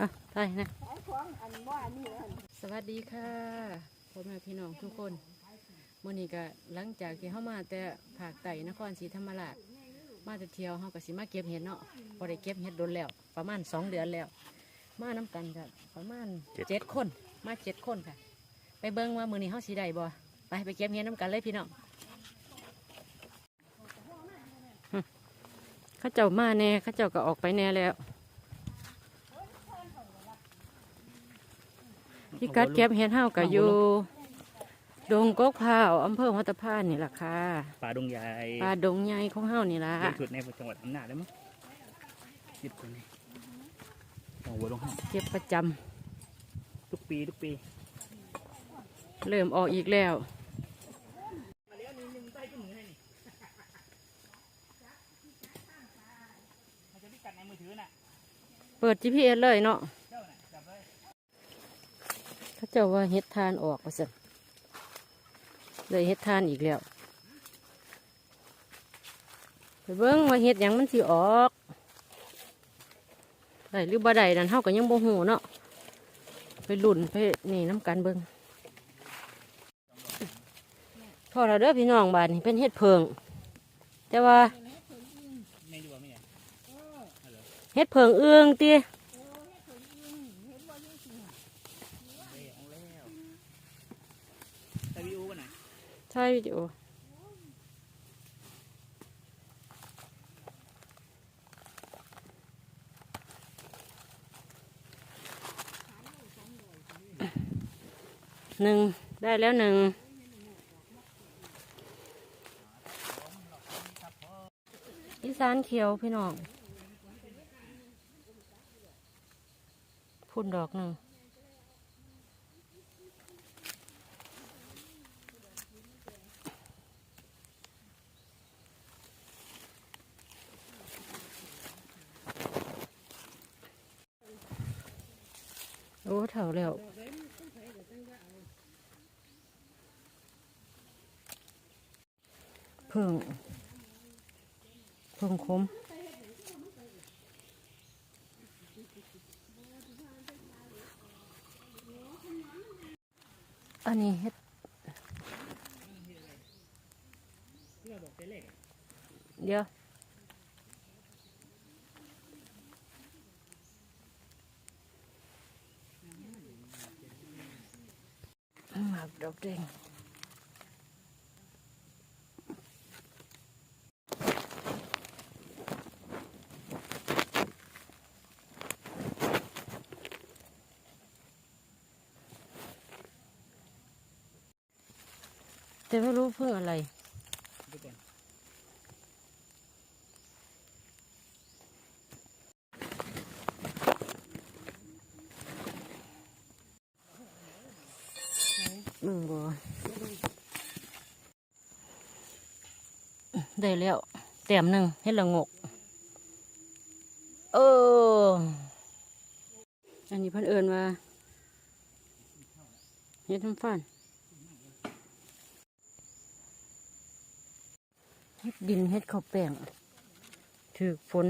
อะได้นะขายของอันว่านี่อันสวัสดีค่ะพ่อแม่พี่น้องทุกคนมื่อนี้ก็หลังจากที่เข้ามาแต่ภาคใต้นครศรีธรรมราชมาแต่เที่ยวเขาก็สิมาเก็บเห็ดเนาะพอได้เก็บเห็ดโดนแล้ว ประมาณสองเดือนแล้ว มาน้กันกันประมาณเจ็ดคน มาเจ็ดคนค่ะ ไปเบิ้งว่ามือนี้เขาสีได้บ่ไปไปเก็บเห็ดน้กันเลยพี่น้องหึเข้าเจ้ามาแน่เข้าเจ้าก็ออกไปแน่แล้ว ที่กัดเก็บเห็ดเฮาก็อยู่ ดงกกพร้าวอำเภอหัวตะพานนี่ล่ะค่ะป่าดงใหญ่ป่าดงใหญ่ของเฮานี่ล่ะใหญ่สุดในจังหวัดอำนาจได้มั้งยึดคนนี้โอ้โหลงห้องเก็บประจำทุกปีทุกปี เริ่มออกอีกแล้วมาแล้วนี่หนึ่งใต้จมูกให้นี่มันจะพิกัดในมือถือน่ะเปิด GPS เลยเนาะ เจ้าน่ะจับเลย เขาเจ้าว่าเฮ็ดทานออกว่าซั่นเลยเฮ็ดทานอีกแล้วไปเบิ่งว่าเฮ็ดยังมันสิออกได้หรือบ่ได้นั่นเฮาก็ยังบ่ฮู้เนาะไปหลุ่นไปนี่น้ำกันเบิ่งพอแล้วเด้อพี่น้องบ้านนี่เป็นเฮ็ดเพิง แต่ว่าไม่ดูว่าไม่ไงเฮ็ดเพิงเอื้องติ เอ้ยเอาแล้วแต่วิวกันไหนะ ใช่ วิดีโอหนึ่งได้แล้วหนึ่งอีสานเขียวพี่น้อง พุ่นดอกหนึ่ง โอ้เถ่าแล้ว เพิ่งเพิ่งคมอันนี้เฮ็ดเพื่อะเดี๋ยวหมากดอกแดง แต่ไม่รู้เพื่ออะไรดูก่อนมึงบ่ได้แล้วแต้มหนึ่งเฮ็ดละงก เออ อันนี้เพิ่นเอิญว่าเฮ็ดทำฟันเฮ็ ดดินเฮ็ดข้าวแป้งถือฝน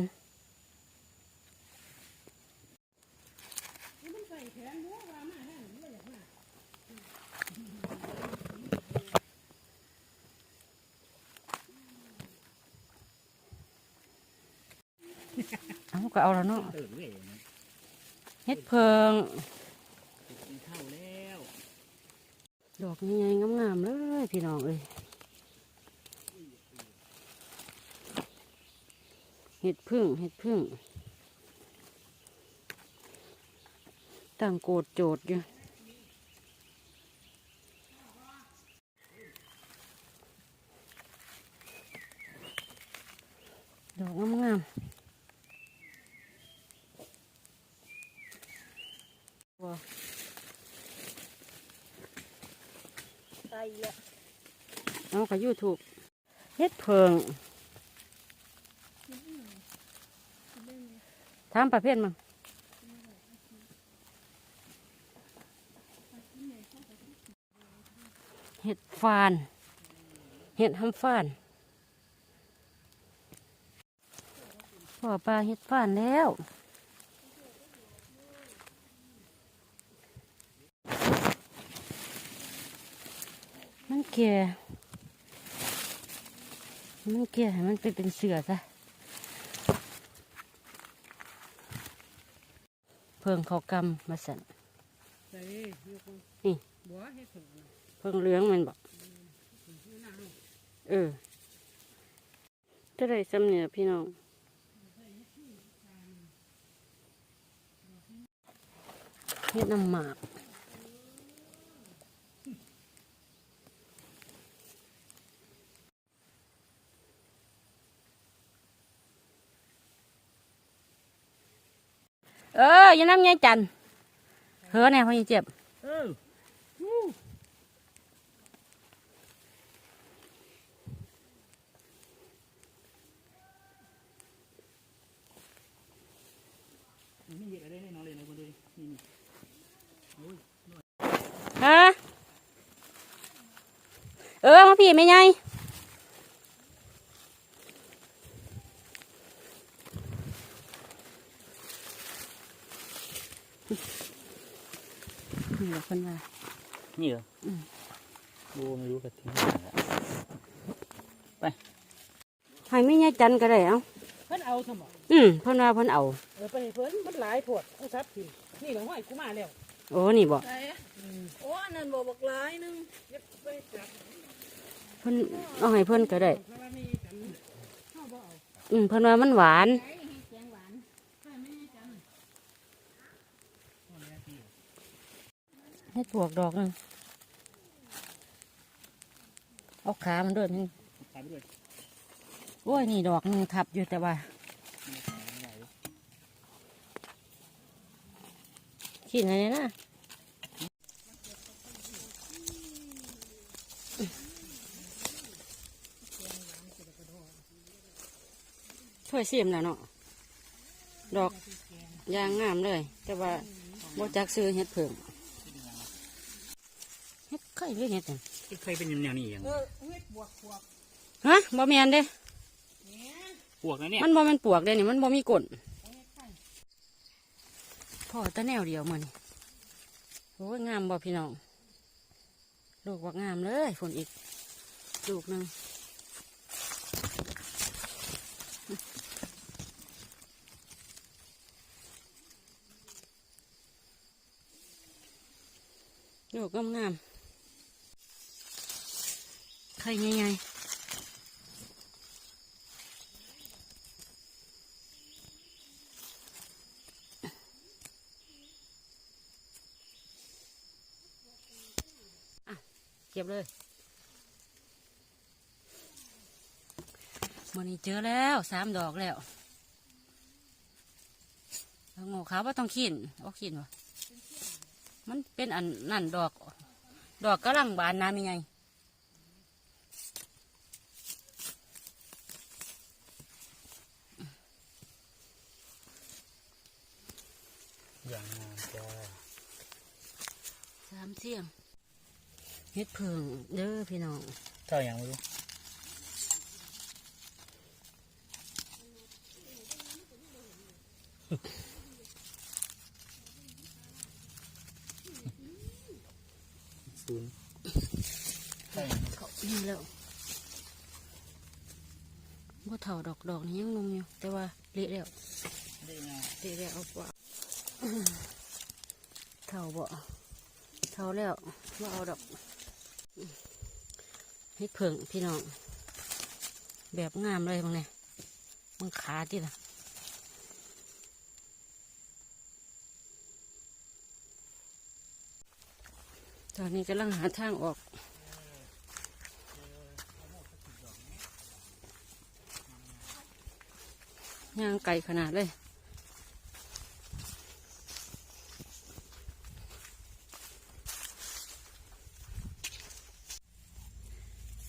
เอาก็เอาแล้วเนาะตื่นเว้ยเฮ็ดเพิงกินข้าวแล้วดอกใหญ่ๆงามๆเลยพี่น้องเอ้ย เห็ดพึ่งเห็ดพึ่งตั้งโกดโจดอยู่ดอกงามๆว้าไปแล้วเอากับยูทูบเฮ็ดเพิง ถามประเภทมั้งเห็ดฟาน เห็ดหำฟานพ่อปลาเห็ดฟานแล้วมันเกลี่ยมันเกลี่ยมันไปเป็นเสือซะ พิ่งเขากำมาสั่นใส่อยู่คงนี่บัวให้ถึงเพิ่งเหลื้องมันบอกเออจะได้สำเนียพี่น้องเฮ็ดน้ำหมาก เอออย่าน้ำยายจันทร์เฮ้อแน่พ่อยังเจ็บเออนี่เยอะได้แน่นอนเลยนะคนดูดินี่นี่โอ้ยฮะเออมาพี่ไม่ไงนี่แหละ คนว่านี่เหรออืมโอ้ไม่รู้กระทิ้งให้ไม่ไงจันทร์ก็ได้เอ้าเพิ่นเอาสมองอืมเพิ่นว่าเพิ่นเอาเออไปให้เพิ่นมันหลายโพดเอาซับกินนี่หลวงห้อยกูมาแล้วโอ้นี่บอกใช่โอ้อันนั้นบ่บักหลายนึงเย็บไปจับเพิ่นเอาให้เพิ่นก็ได้เพราะว่ามีจันเฮาบ่เอาอืมเพิ่นว่ามันหวาน ใส่หวานใช่ไม่จัน ให้ปลวกดอกหนึงเอาขามันด้วยมันขายไปด้วยโอ้ยนี่ดอกหนึงทับอยู่แต่ว่าขี้ไหนนะช่วยเสียมแล้วเนาะดอกยางงามเลย แต่ว่าบ่จักซื้อเห็ดเพิ่ง เห็ดไข่หรือเห็ดหยังใครเป็นแนวนี้อย่างเออเฮ็ดบวกบวกฮะบ่แมนเด้ เนี่ยพวกนั้นเนี่ยมันบ่แมันปวกเด้นี่มันบ่มีก้นพ่อแตะแนวเดียวมันโอ้ยงามบ่พี่น้อง ลูกว่างามเลยฝนอีก ลูกหนึงลูกงามงามๆ ไข่ใหญ่ๆเก็บเลยมันนี้เจอแล้วสามดอกแล้วแล้วโง่ขาวว่าต้องขีนโอ้ขีนวะมันเป็นอันนั่นดอก ดอกกำลังบานน้ำยังไง อย่างงามจ้าสามเสียงเฮ็ดเพิงเด้อพี่น้องเท่าอย่างไม่รู้ศูนย์เท่าอย่างเขานี่แล้วว่าเถ่าดอกดอกนี่ยังหนุ่มอยู่ แต่ว่าเละแล้วได้ไงเละแล้วเอากว่า เถ่าบ่เถ่าแล้วว่าเอาดอกเฮ็ดเพิงพี่น้อง แบบงามเลยบางเนี่ยมึงขาที่ละตอนนี้กำลังหาทางออกย่างไก่ขนาดเลย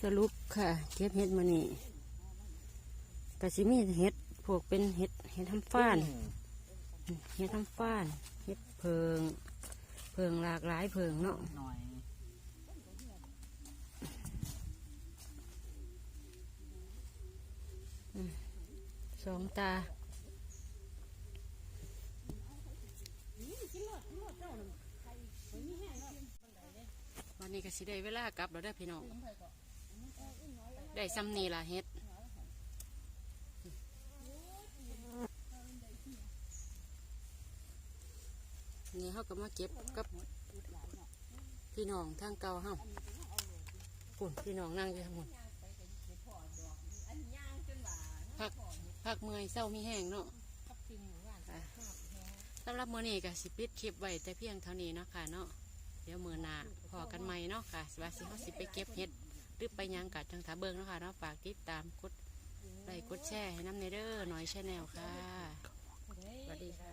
สรุปค่ะ เก็บเห็ดมานี่กะสิมีเห็ดพวกเป็นเห็ดเห็ดทำฟ้าน เห็ดทำฟ้าน เห็ดเพิง เพิงหลากหลายเพิงเนาะหน่อยสองตาวันนี้ก็สิได้เวลากลับแล้วได้อพี่น้อง ได้ซ้ำนี่ล่ะเฮ็ดนี่เขาก็มาเก็บกับพี่น้องทางเก่าเฮาปุ่นพี่น้องนั่งอยู่ทั้งหมดพักพักเมื่อยเศร้ามีแห้งเนาะสำหรับมือนี้ก็สิปิดคลิปไว้แต่เพียงเท่านี้เนาะค่ะเนาะเดี๋ยวมือหน้าพอกันใหม่เนาะค่ะว่าสิเฮาสิไปเก็บเห็ด รือไปหยังกัดจังถาเบิ่งเนาะค่ะเนาะฝากติดตามกดไลค์กดแชร์ให้น้ำในเด้อหน่อยแชนแนลค่ะสวัสดีค่ะ